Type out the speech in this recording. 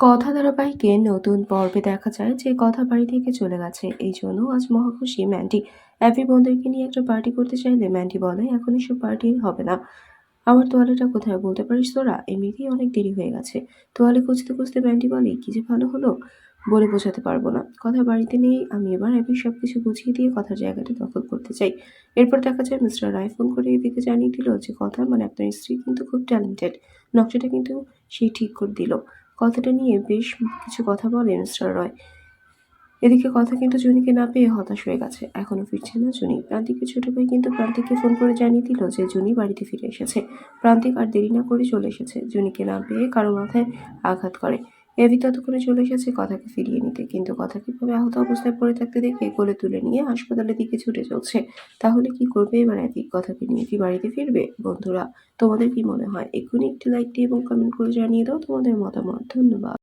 কথা ধারাবাহিকে নতুন পর্বে দেখা যায় যে কথা বাড়ি থেকে চলে গেছে। এই জন্য আজ মহাখুশি ম্যান্ডি। অ্যাপি বন্ধুকে নিয়ে একটা পার্টি করতে চাইলে ম্যান্ডি বলে, এখন এসব পার্টি হবে না। আমার তোয়ালেটা কোথায় বলতে পারিস তোরা? এমনিতেই অনেক দেরি হয়ে গেছে। তোয়ালে খুঁজতে খুঁজতে ম্যান্ডি বলে, কি যে ভালো হলো? বলে বোঝাতে পারব না। কথা বাড়িতে নিয়ে আমি এবার অ্যাপি সব কিছু বুঝিয়ে দিয়ে কথার জায়গাটা দখল করতে চাই। এরপর দেখা যায় মিস্টার রায় ফোন করে এদিকে জানিয়ে দিল যে কথা মানে আপনার স্ত্রী কিন্তু খুব ট্যালেন্টেড। নকশাটা কিন্তু সে ঠিক করে দিল। কথাটা নিয়ে বেশ কিছু কথা বলে মিস্টার রয়। এদিকে কথা কিন্তু জুনিকে না পেয়ে হতাশ হয়ে গেছে। এখনও ফিরছে না জুনি। প্রান্তিকের ছোট ভাই কিন্তু প্রান্তিককে ফোন করে জানিয়ে দিল যে জুনি বাড়িতে ফিরে এসেছে। প্রান্তিক আর দেরি না করে চলে এসেছে। জুনিকে না পেয়ে কারও মাথায় আঘাত করে। এভি ততক্ষণে চলে এসেছে কথাকে ফিরিয়ে নিতে, কিন্তু কথা কীভাবে আহত অবস্থায় পড়ে থাকতে দেখে কোলে তুলে নিয়ে হাসপাতালের দিকে ছুটে চলছে। তাহলে কি করবে এবার এদিক? কথাকে নিয়ে কি বাড়িতে ফিরবে? বন্ধুরা, তোমাদের কি মনে হয়? এক্ষুনি একটি লাইক দিয়ে এবং কমেন্ট করে জানিয়ে দাও তোমাদের মতামত। ধন্যবাদ।